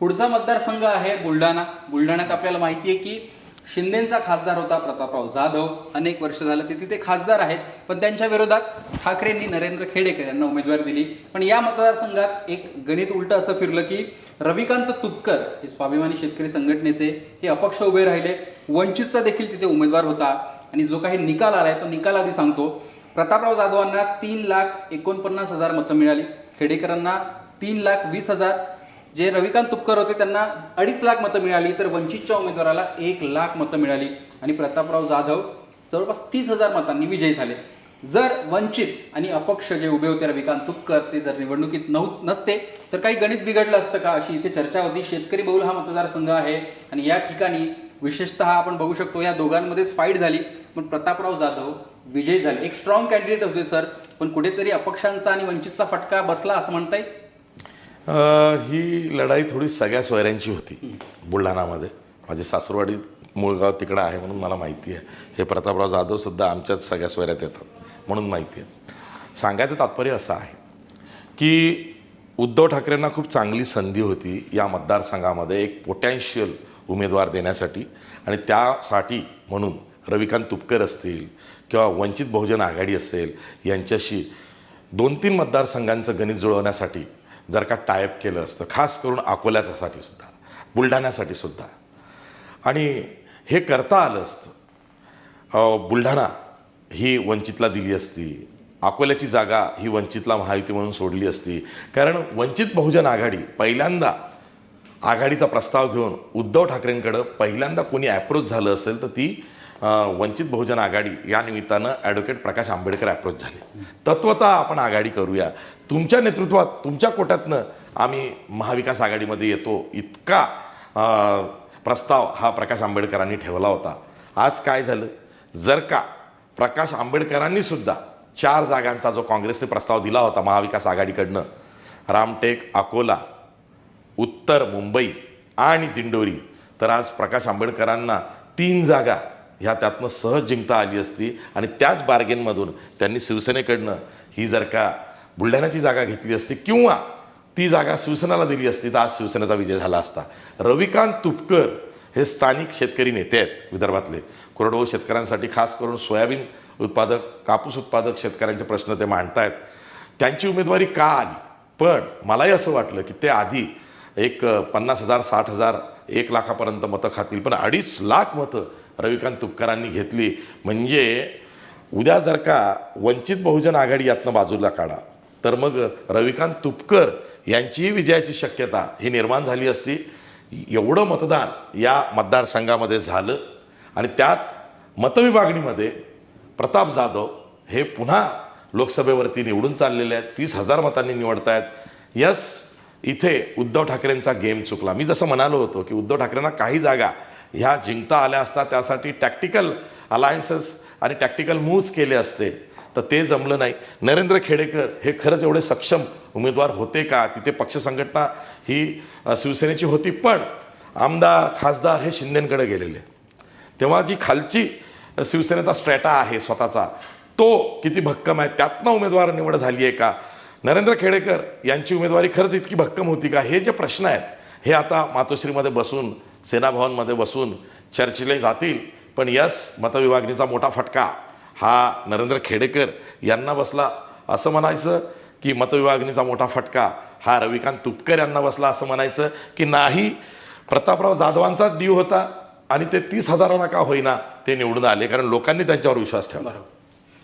पुढचा मतदारसंघ आहे बुलढाणा. बुलढाण्यात आपल्याला माहिती आहे की शिंदेचा खासदार होता प्रतापराव जाधव. अनेक वर्ष झालं ते तिथे खासदार आहेत. पण त्यांच्या विरोधात ठाकरेंनी नरेंद्र खेडेकर यांना उमेदवारी दिली. पण या मतदारसंघात एक गणित उलटं असं फिरलं की रविकांत तुपकर हे स्वाभिमानी शेतकरी संघटनेचे हे अपक्ष उभे राहिले. वंचितचा देखील तिथे उमेदवार होता. आणि जो काही निकाल आलाय तो निकाल आधी सांगतो. प्रतापराव जाधवांना तीन लाख एकोणपन्नास हजार मतं मिळाली. खेडेकरांना तीन लाख वीस हजार जे रविकांत तुपकर होते त्यांना अडीच लाख मतं मिळाली तर वंचितच्या उमेदवाराला एक लाख मतं मिळाली. आणि प्रतापराव जाधव जवळपास तीस हजार मतांनी विजयी झाले. जर वंचित आणि अपक्ष जे उभे होते रविकांत तुपकर ते जर निवडणुकीत नव्ह नसते तर काही गणित बिघडलं असतं का? अशी इथे चर्चा होती. शेतकरी बहुल हा मतदारसंघ आहे आणि या ठिकाणी विशेषतः आपण बघू शकतो या दोघांमध्येच फाईट झाली. पण प्रतापराव जाधव विजयी झाले. एक स्ट्रॉंग कॅन्डिडेट होते सर पण कुठेतरी अपक्षांचा आणि वंचितचा फटका बसला असं म्हणता येईल? ही लढाई थोडी सगळ्या सोयऱ्यांची होती. बुलढाणामध्ये. माझे सासरवाडी मूळगाव तिकडं आहे म्हणून मला माहिती आहे. हे प्रतापराव जाधव सुद्धा आमच्याच सगळ्या सोयऱ्यात येतात म्हणून माहिती आहे. सांगायचं तात्पर्य असं आहे की उद्धव ठाकरेंना खूप चांगली संधी होती या मतदारसंघामध्ये एक पोटॅन्शियल उमेदवार देण्यासाठी आणि त्यासाठी म्हणून रविकांत तुपकर असतील किंवा वंचित बहुजन आघाडी असेल यांच्याशी दोन तीन मतदारसंघांचं गणित जुळवण्यासाठी जर का टायप केलं असतं खास करून अकोल्याच्यासाठी सुद्धा बुलढाण्यासाठी सुद्धा. आणि हे करता आलं असतं. बुलढाणा ही वंचितला दिली असती. अकोल्याची जागा ही वंचितला महायुती म्हणून सोडली असती. कारण वंचित बहुजन आघाडी पहिल्यांदा आघाडीचा प्रस्ताव घेऊन उद्धव ठाकरेंकडं पहिल्यांदा कोणी ॲप्रोच झालं असेल तर ती वंचित बहुजन आघाडी या निमित्तानं ॲडव्होकेट प्रकाश आंबेडकर अप्रोच झाले. तत्वतः आपण आघाडी करूया. तुमच्या नेतृत्वात तुमच्या कोट्यातनं आम्ही महाविकास आघाडीमध्ये येतो. इतका प्रस्ताव हा प्रकाश आंबेडकरांनी ठेवला होता. आज काय झालं? जर का प्रकाश आंबेडकरांनी सुद्धा चार जागांचा जो काँग्रेसने प्रस्ताव दिला होता महाविकास आघाडीकडनं रामटेक अकोला उत्तर मुंबई आणि दिंडोरी तर आज प्रकाश आंबेडकरांना तीन जागा ह्या त्यातनं सहज जिंकता आली असती आणि त्याच बार्गेनमधून त्यांनी शिवसेनेकडनं ही जर का बुलढाण्याची जागा घेतली असती किंवा ती जागा शिवसेनाला दिली असती तर आज शिवसेनेचा विजय झाला असता. रविकांत तुपकर हे स्थानिक शेतकरी नेते आहेत विदर्भातले. कोरडवाहू शेतकऱ्यांसाठी खास करून सोयाबीन उत्पादक कापूस उत्पादक शेतकऱ्यांचे प्रश्न ते मांडतायत. त्यांची उमेदवारी का आली? पण मलाही असं वाटलं की ते आधी एक पन्नास हजार साठ हजार एक लाखापर्यंत मतं खातील. पण अडीच लाख मतं रविकांत तुपकरांनी घेतली. म्हणजे उद्या जर का वंचित बहुजन आघाडी यातनं बाजूला काढा तर मग रविकांत तुपकर यांचीही विजयाची शक्यता ही निर्माण झाली असती. एवढं मतदान या मतदारसंघामध्ये झालं आणि त्यात मतविभागणीमध्ये प्रताप जाधव हे पुन्हा लोकसभेवरती निवडून चाललेले आहेत. तीस हजार मतांनी निवडत आहेत यस इथे उद्धव ठाकरेंचा गेम चुकला. मी जसं म्हणालो होतो की उद्धव ठाकरेंना काही जागा ह्या जिंकता आल्या असता त्यासाठी टॅक्टिकल अलायन्सेस आणि टॅक्टिकल मूव्स केले असते. तर ते जमलं नाही. नरेंद्र खेडेकर हे खरंच एवढे सक्षम उमेदवार होते का? तिथे पक्ष संघटना ही शिवसेनेची होती पण आमदार खासदार हे शिंदेकडे गेलेले. तेव्हा जी खालची शिवसेनेचा स्ट्रॅटा आहे स्वतःचा तो किती भक्कम आहे त्यातनं उमेदवार निवड झाली आहे का? नरेंद्र खेडेकर यांची उमेदवारी खरंच इतकी भक्कम होती का? हे जे प्रश्न आहेत हे आता मातोश्रीमध्ये बसून सेनाभवनमध्ये बसून चर्चिले जातील. पण यस मतविभागणीचा मोठा फटका. हा नरेंद्र खेडेकर यांना बसला. असं म्हणायचं की मतविभागणीचा मोठा फटका. हा रविकांत तुपकर यांना बसला असं म्हणायचं की नाही प्रतापराव जाधवांचाच डीव होता आणि ते तीस हजारांना का होईना ते निवडून आले कारण लोकांनी त्यांच्यावर विश्वास ठेवला.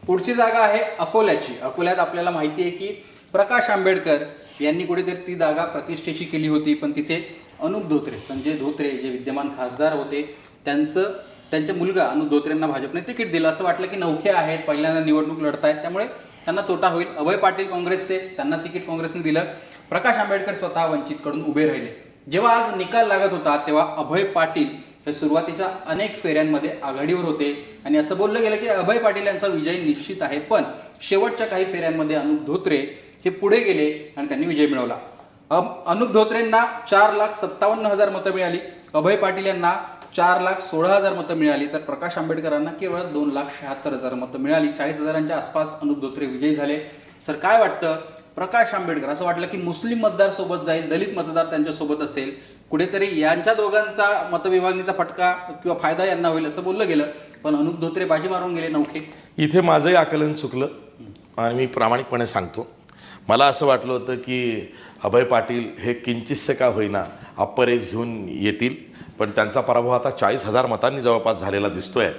पुढची जागा आहे अकोल्याची. अकोल्यात आपल्याला माहिती आहे की प्रकाश आंबेडकर यांनी कुठेतरी ती जागा प्रतिष्ठेची केली होती पण तिथे अनुप धोत्रे संजय धोत्रे जे विद्यमान खासदार होते त्यांचं त्यांच्या मुलगा अनुप धोत्रेंना भाजपने तिकीट दिलं. असं वाटलं की नौखे आहेत पहिल्यांदा निवडणूक लढतायत त्यामुळे त्यांना तोटा होईल. अभय पाटील काँग्रेसचे त्यांना तिकीट काँग्रेसने दिलं. प्रकाश आंबेडकर स्वतः वंचितकडून उभे राहिले. जेव्हा आज निकाल लागत होता तेव्हा अभय पाटील हे सुरुवातीच्या अनेक फेऱ्यांमध्ये आघाडीवर होते. आणि असं बोललं गेलं की अभय पाटील यांचा विजय निश्चित आहे पण शेवटच्या काही फेऱ्यांमध्ये अनुप धोत्रे हे पुढे गेले आणि त्यांनी विजय मिळवला. अनुप धोत्रेंना चार लाख सत्तावन्न हजार मतं मिळाली. अभय पाटील यांना चार लाख सोळा हजार मतं मिळाली. तर प्रकाश आंबेडकरांना केवळ दोन लाख शहात्तर हजार मतं मिळाली. चाळीस हजारांच्या आसपास अनुप धोत्रे विजयी झाले. सर काय वाटतं? प्रकाश आंबेडकर असं वाटलं की मुस्लिम मतदार सोबत जाईल दलित मतदार त्यांच्यासोबत असेल कुठेतरी यांच्या दोघांचा मतविभागणीचा फटका किंवा फायदा यांना होईल असं बोललं गेलं. पण अनुप धोत्रे बाजी मारून गेले नौखे. इथे माझंही आकलन चुकलं. आणि मी प्रामाणिकपणे सांगतो. मला असं वाटलं होतं की अभय पाटील हे किंचितसे का होईना अप्पर एज घेऊन येतील पण त्यांचा पराभव आता चाळीस हजार मतांनी जवळपास झालेला दिसतो आहे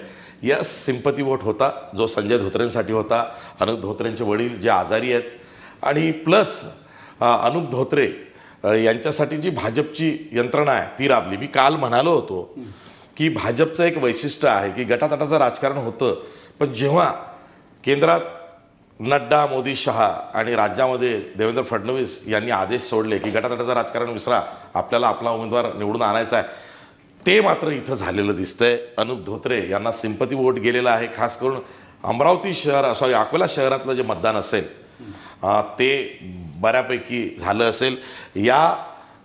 यस सिंपती वोट होता जो संजय धोत्रेंसाठी होता अनुप धोत्रेंचे वडील जे आजारी आहेत आणि प्लस अनुप धोत्रे यांच्यासाठी जी भाजपची यंत्रणा आहे ती राबली. मी काल म्हणालो होतो की भाजपचं एक वैशिष्ट्य आहे की गटातटाचं राजकारण होतं पण जेव्हा केंद्रात नड्डा मोदी शहा आणि राज्यामध्ये देवेंद्र फडणवीस यांनी आदेश सोडले की गटातटाचं राजकारण विसरा. आपल्याला आपला उमेदवार निवडून आणायचा आहे. ते मात्र इथं झालेलं दिसतंय. अनुप धोत्रे यांना सिंपती वोट गेलेला आहे. खास करून अमरावती शहर सॉरी अकोला शहरातलं जे मतदान असेल ते बऱ्यापैकी झालं असेल. या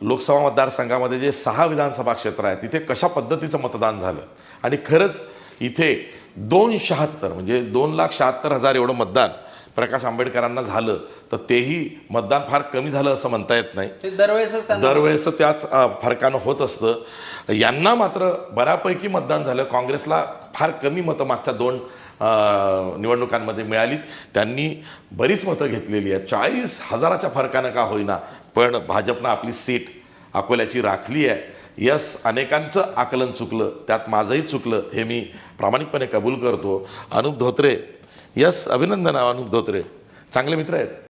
लोकसभा मतदारसंघामध्ये जे सहा विधानसभा क्षेत्र आहे तिथे कशा पद्धतीचं मतदान झालं? आणि खरंच इथे दोन शहात्तर म्हणजे दोन लाख शहात्तर हजार एवढं मतदान प्रकाश आंबेडकरांना झालं तर तेही मतदान फार कमी झालं असं म्हणता येत नाही. दरवेळेसच त्यांना दरवेळेस त्याच फरकानं होत असतं. यांना मात्र बऱ्यापैकी मतदान झालं. काँग्रेसला फार कमी मतं मागच्या दोन निवडणुकांमध्ये मिळालीत. त्यांनी बरीच मतं घेतलेली आहेत. चाळीस हजाराच्या फरकानं का होईना पण भाजपनं आपली सीट अकोल्याची राखली आहे. यस अनेकांचं आकलन चुकलं त्यात माझंही चुकलं हे मी प्रामाणिकपणे कबूल करतो. अनुप धोत्रे. यस अभिनंदन अनुप धोत्रे. चांगले मित्र आहेत.